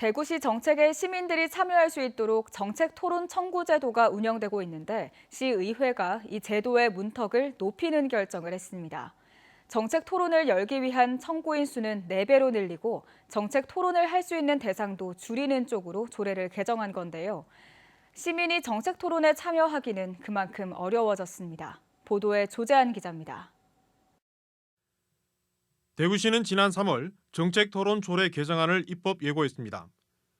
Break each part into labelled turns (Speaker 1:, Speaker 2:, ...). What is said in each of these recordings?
Speaker 1: 대구시 정책에 시민들이 참여할 수 있도록 정책 토론 청구 제도가 운영되고 있는데 시의회가 이 제도의 문턱을 높이는 결정을 했습니다. 정책 토론을 열기 위한 청구인 수는 4배로 늘리고 정책 토론을 할 수 있는 대상도 줄이는 쪽으로 조례를 개정한 건데요. 시민이 정책 토론에 참여하기는 그만큼 어려워졌습니다. 보도에 조재한 기자입니다.
Speaker 2: 대구시는 지난 3월 정책 토론 조례 개정안을 입법 예고했습니다.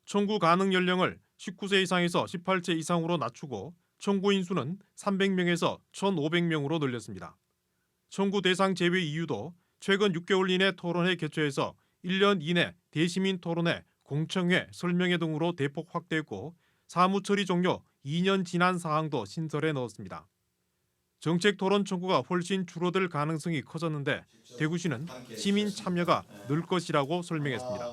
Speaker 2: 청구 가능 연령을 19세 이상에서 18세 이상으로 낮추고 청구 인 수는 300명에서 1,500명으로 늘렸습니다. 청구 대상 제외 이유도 최근 6개월 이내 토론회 개최해서 1년 이내 대시민 토론회, 공청회, 설명회 등으로 대폭 확대했고 사무 처리 종료 2년 지난 사항도 신설해 넣었습니다. 정책 토론 청구가 훨씬 줄어들 가능성이 커졌는데 대구시는 시민 참여가 늘 것이라고 설명했습니다.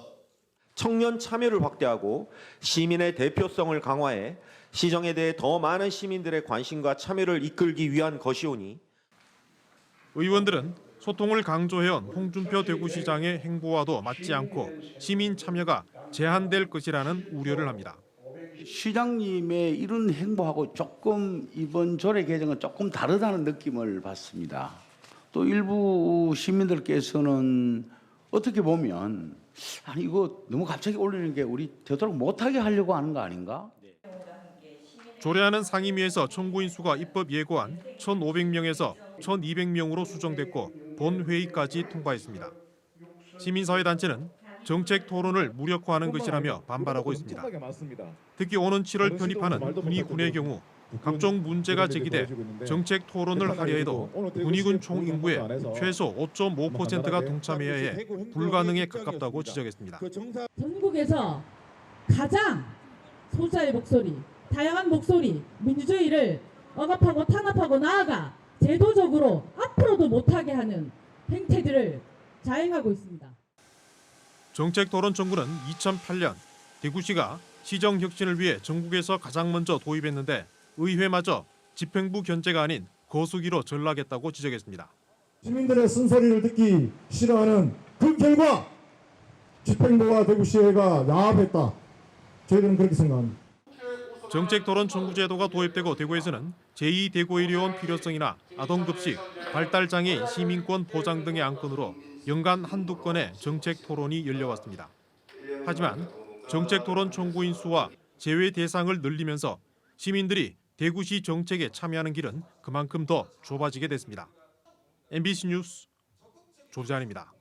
Speaker 3: 청년 참여를 확대하고 시민의 대표성을 강화해 시정에 대해 더 많은 시민들의 관심과 참여를 이끌기 위한 것이오니
Speaker 2: 의원들은 소통을 강조해온 홍준표 대구시장의 행보와도 맞지 않고 시민 참여가 제한될 것이라는 우려를 합니다.
Speaker 4: 시장님의 이런 행보하고 조금 이번 조례 개정은 조금 다르다는 느낌을 받습니다. 또 일부 시민들께서는 어떻게 보면 아니 이거 너무 갑자기 올리는 게 우리 되도록 못하게 하려고 하는 거 아닌가?
Speaker 2: 조례안은 상임위에서 청구인 수가 입법 예고한 1,500명에서 1,200명으로 수정됐고 본회의까지 통과했습니다. 시민사회단체는 정책 토론을 무력화하는 것이라며 반발하고 있습니다. 특히 오는 7월 편입하는 군의군의 경우 각종 문제가 제기돼 정책 토론을 하려 해도 군의군 총 인구의 최소 5.5%가 동참해야 해 불가능에 가깝다고 지적했습니다.
Speaker 5: 전국에서 가장 소수자의 목소리, 다양한 목소리, 민주주의를 억압하고 탄압하고 나아가 제도적으로 앞으로도 못하게 하는 행태들을 자행하고 있습니다.
Speaker 2: 정책 토론 청구는 2008년 대구시가 시정 혁신을 위해 전국에서 가장 먼저 도입했는데 의회마저 집행부 견제가 아닌 거수기로 전락했다고 지적했습니다.
Speaker 6: 시민들의 쓴소리를 듣기 싫어하는 그 결과 집행부와 대구시의회가 야합했다. 저희들은 그렇게 생각합니다.
Speaker 2: 정책 토론 청구 제도가 도입되고 대구에서는 제2 대구의료원 필요성이나 아동급식, 발달장애인 시민권 보장 등의 안건으로 연간 한두 건의 정책 토론이 열려왔습니다. 하지만 정책 토론 청구인 수와 제외 대상을 늘리면서 시민들이 대구시 정책에 참여하는 길은 그만큼 더 좁아지게 됐습니다. MBC 뉴스 조재환입니다.